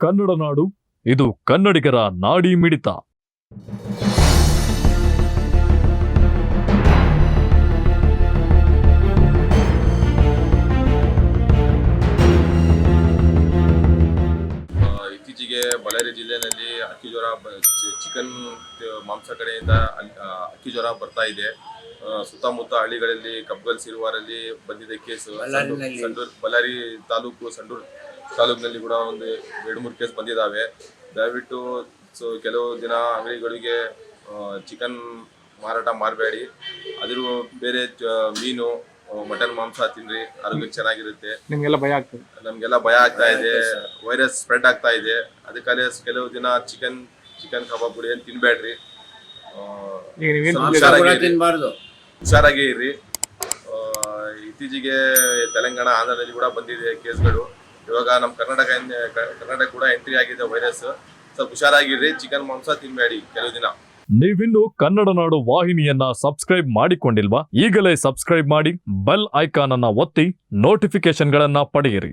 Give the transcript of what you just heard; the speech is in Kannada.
ಕನ್ನಡ ನಾಡು ಇದು ಕನ್ನಡಿಗರ ನಾಡಿ ಮಿಡಿತ. ಇತ್ತೀಚೆಗೆ ಬಳ್ಳಾರಿ ಜಿಲ್ಲೆಯಲ್ಲಿ ಅಕ್ಕಿ ಜ್ವರ ಚಿಕನ್ ಮಾಂಸ ಕಡೆಯಿಂದ ಅಕ್ಕಿ ಜ್ವರ ಬರ್ತಾ ಇದೆ. ಸುತ್ತಮುತ್ತ ಹಳ್ಳಿಗಳಲ್ಲಿ ಕಬ್ಬಲ್ ಸಿರುವಾರಲ್ಲಿ ಬಂದಿದೆ ಕೇಸು ಬಳ್ಳಾರಿ ತಾಲೂಕು ಸಂಡೂರು ತಾಲೂಕಿನಲ್ಲಿ ಕೂಡ ಒಂದು ಎರಡು ಮೂರು ಕೇಸ್ ಬಂದಿದ್ದಾವೆ. ದಯವಿಟ್ಟು ಸೊ ಕೆಲವು ದಿನ ಅಂಗಡಿಗಳಿಗೆ ಚಿಕನ್ ಮಾರಾಟ ಮಾಡಬೇಡಿ. ಅದ್ರ ಬೇರೆ ಮೀನು ಮಟನ್ ಮಾಂಸ ತಿನ್ರಿ ಆರೋಗ್ಯ ಚೆನ್ನಾಗಿರುತ್ತೆ. ನಿಮ್ಗೆಲ್ಲ ಭಯ ಆಗ್ತದೆ. ನಮ್ಗೆಲ್ಲ ಭಯ ಆಗ್ತಾ ಇದೆ. ವೈರಸ್ ಸ್ಪ್ರೆಡ್ ಆಗ್ತಾ ಇದೆ. ಅದಕ್ಕಾಗಿ ಕೆಲವು ದಿನ ಚಿಕನ್ ಚಿಕನ್ ಕಬಾಬ್ಗಳು ಏನು ತಿನ್ಬೇಡ್ರಿ. ಆ, ಈಗ ನೀವೇನ್ ಹುಷಾರಾಗಿ ಇರ್ರಿ ಆ, ಇತ್ತೀಚೆಗೆ ತೆಲಂಗಾಣ ಆಂಧ್ರದಲ್ಲಿ ಕೂಡ ಬಂದಿದೆ ಕೇಸ್ಗಳು. ಇವಾಗ ನಮ್ಮ ಕರ್ನಾಟಕ ಕರ್ನಾಟಕ ಕೂಡ ಎಂಟ್ರಿ ಆಗಿದೆ ವೈರಸ್ ಸ್ವಲ್ಪ ಹುಷಾರಾಗಿರ್ರಿ ಚಿಕನ್ ಮಾಂಸ ತಿನ್ಬೇಡಿ ಕೆಲವು ದಿನ. ನೀವಿನ್ನು ಕನ್ನಡ ನಾಡು ವಾಹಿನಿಯನ್ನ ಸಬ್ಸ್ಕ್ರೈಬ್ ಮಾಡಿಕೊಂಡಿಲ್ವಾ? ಈಗಲೇ ಸಬ್ಸ್ಕ್ರೈಬ್ ಮಾಡಿ ಬೆಲ್ ಐಕಾನ್ ಅನ್ನ ಒತ್ತಿ ನೋಟಿಫಿಕೇಶನ್ಗಳನ್ನ ಪಡೆಯಿರಿ.